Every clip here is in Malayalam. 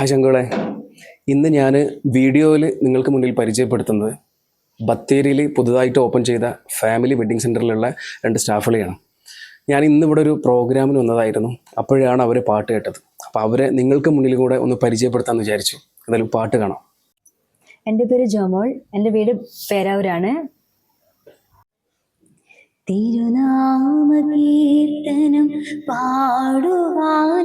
ഹായ് ശങ്കുളെ ഇന്ന് ഞാൻ വീഡിയോയിൽ നിങ്ങൾക്ക് മുന്നിൽ പരിചയപ്പെടുത്തുന്നത് ബത്തേരിയിൽ പുതുതായിട്ട് ഓപ്പൺ ചെയ്ത ഫാമിലി വെഡ്ഡിംഗ് സെന്ററിലുള്ള രണ്ട് സ്റ്റാഫുകളെയാണ്. ഞാൻ ഇന്നിവിടെ ഒരു പ്രോഗ്രാമിന് വന്നതായിരുന്നു. അപ്പോഴാണ് അവർ പാട്ട് കേട്ടത്. അപ്പോൾ അവരെ നിങ്ങൾക്ക് മുന്നിൽ കൂടെ ഒന്ന് പരിചയപ്പെടുത്താമെന്ന് വിചാരിച്ചു. എന്തായാലും പാട്ട് കാണാം. എന്റെ പേര് ജോമോൾ. എന്റെ വീട് പേരാവൂരാണ്. തിരുനാമകീർത്തനം പാടുവാനല്ലെങ്കിൽ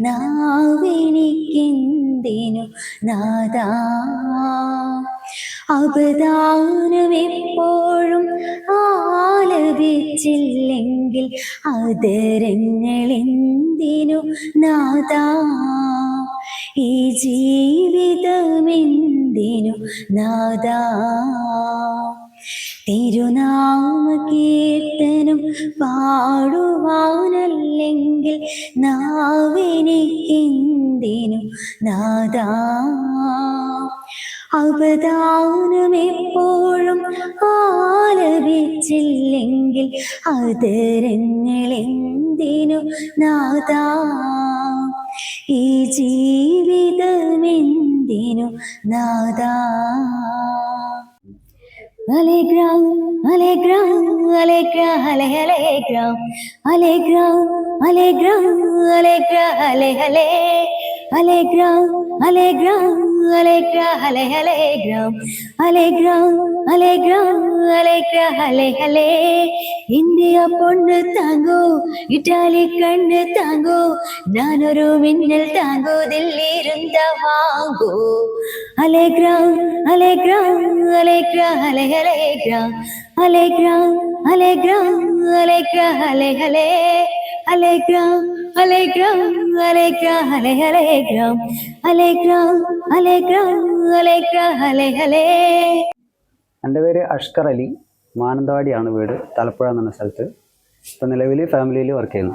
നാവെനിക്കെന്തിനു നാദാ? അപദാനം എപ്പോഴും ആലപിച്ചില്ലെങ്കിൽ അതരങ്ങൾ എന്തിനു നാദാ? ഈ ജീവിതം എന്തിനു നാദാ? തിരുനാമകീർത്തനം പാടുവാനല്ലെങ്കിൽ നാദാ. അവദാനം എപ്പോഴും ആലപിച്ചില്ലെങ്കിൽ അതരങ്ങളെന്തിനു നാദാ? ഈ ജീവിതമെന്തിനു നാദാ? അലേഗ്രാം അലേഗ്രാം അലേഗ്ര ഹലെ അലേഗ്രാം അലേഗ്രാം അലേഗ്രാം അലേഗ്ര ഹലെ ഹലേ അലേഗ്രാം അലേഗ്ര അലേഗ്ര ഹലേ അലേഗ്രാം അലേഗ്രാം അലേഗ്ര അലേഗ്ര ഹലെ ഹലേ. ഇന്ത്യ പൊണ്ണ് താങ്കോ ഇറ്റാലി കണ്ണ് താങ്കോ ഞാനൊരു മിന്നൽ താങ്കോ ദില്ലിരുந்த വാങ്ങോ. അലേഗ്ര അലേഗ്ര അലേഗ്ര ഹലേ അലേഗ്രാം അലേഗ്രാം അലേഗ്ര അലേഗ്ര ഹലെ ഹലേ. അലേഗ്ര അലേഗ്രാം എന്റെ പേര് അഷ്കർ അലി. മാനന്തവാടിയാണ് വീട്. തലപ്പുഴ എന്ന സ്ഥലത്ത്. ഇപ്പം നിലവിൽ ഫാമിലിയിൽ വർക്ക് ചെയ്യുന്നു.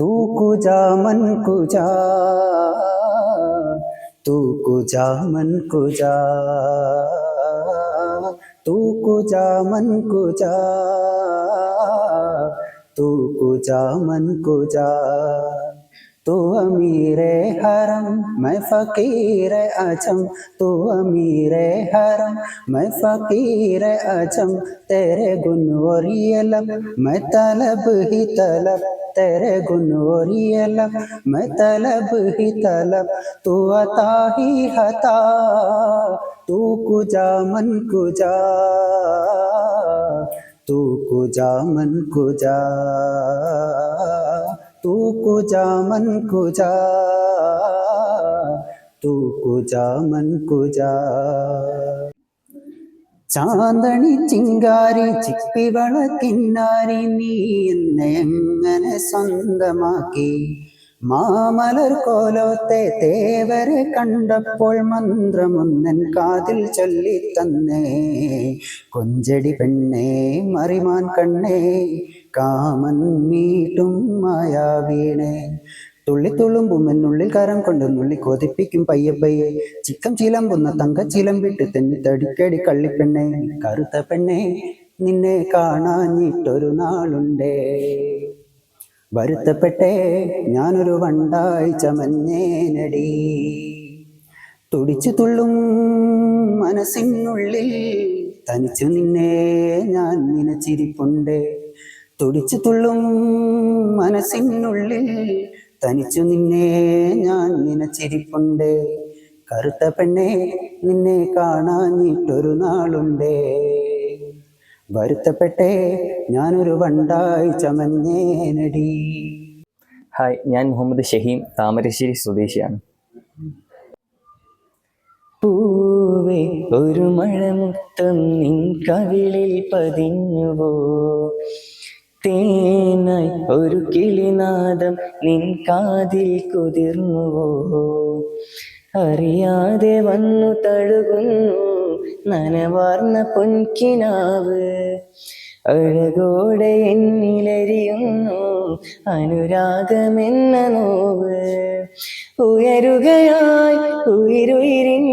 തൂ കുജാ മൻ കുജാ തൂ കുജാ മൻ കുജാ തൂ जा मन को जा तू अमीर हरम, मैं फ़कीर अचम तू अमीर हरम, मैं फ़कीर अचम तेरे गुन और लब, मैं तलब ही तलब। तेरे गुन और लब, मैं तलब ही तलब। तू अता ही हता तू कुजा, मन कुजा। तू कुजा मन कुजा तू कुजा मन कुजा तू कुजा मन कुजा ചാന്തണി ചിങ്കാരി ചിപ്പിവള കിന്നാരി നീ എന്നെ എങ്ങനെ സ്വന്തമാക്കി മാമലർ കോലോത്തെ തേവരെ കണ്ടപ്പോൾ മന്ത്രമൊന്നൻ കാതിൽ ചൊല്ലിത്തന്നേ കൊഞ്ചടി പെണ്ണേ മറിമാൻ കണ്ണേ കാമൻ മീട്ടും മായാവീണേ തുള്ളിത്തുള്ളുമ്പും എന്നുള്ളിൽ കരം കൊണ്ട് നുള്ളി കൊതിപ്പിക്കും പയ്യെ പയ്യെ ചിക്കം ചിലമ്പുന്ന തങ്കച്ചിലം വിട്ട് തെന്നി തടിക്കടി കള്ളിപ്പെണ്ണേ. കറുത്ത പെണ്ണേ നിന്നെ കാണാഞ്ഞിട്ടൊരു നാളുണ്ടേ. വരുത്തപ്പെട്ടേ ഞാനൊരു വണ്ടായി ചമഞ്ഞേനടി. തുടിച്ചു തുള്ളും മനസ്സിനുള്ളിൽ തനിച്ചു നിന്നെ ഞാൻ നനച്ചിരിപ്പുണ്ട്. തുടിച്ചു തുള്ളും മനസ്സിനുള്ളിൽ തനിച്ചു നിന്നെ ഞാൻ നനച്ചിരിപ്പുണ്ട്. കറുത്ത പെണ്ണെ നിന്നെ കാണാഞ്ഞിട്ടൊരു നാളുണ്ടേ. വരുത്തപ്പെട്ടേ ഞാനൊരു വണ്ടായി ചമഞ്ഞേനടി. ഹായ് ഞാൻ മുഹമ്മദ് ഷഹീം താമരശ്ശേരി സ്വദേശിയാണ്. പൂവേ ഒരു മഴമുത്തം നിൻ കവിളിൽ പതിഞ്ഞുവോ? തേനായി ഒരു കിളിനാദം നിൻ കാതിൽ കുതിർന്നുവോ? അറിയാതെ വന്നു തഴുകുന്നു നനവാർന്ന പൊൻകിനാവ് അഴകോടെ എന്നിലരിയുന്നു അനുരാഗമെന്ന നോവ്. ഉയരുകയായി ഉയരുയിരിൻ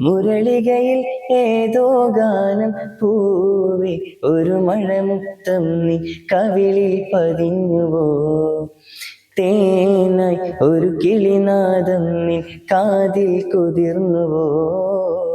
മുരളികയിൽ ഏതോ ഗാനം പൂവേ. ഒരു മഴമുത്തം നീ കവിളിൽ പതിഞ്ഞുവോ. തേനായി ഒരു കിളിനാദം നീ കാതിൽ കുതിർന്നുവോ.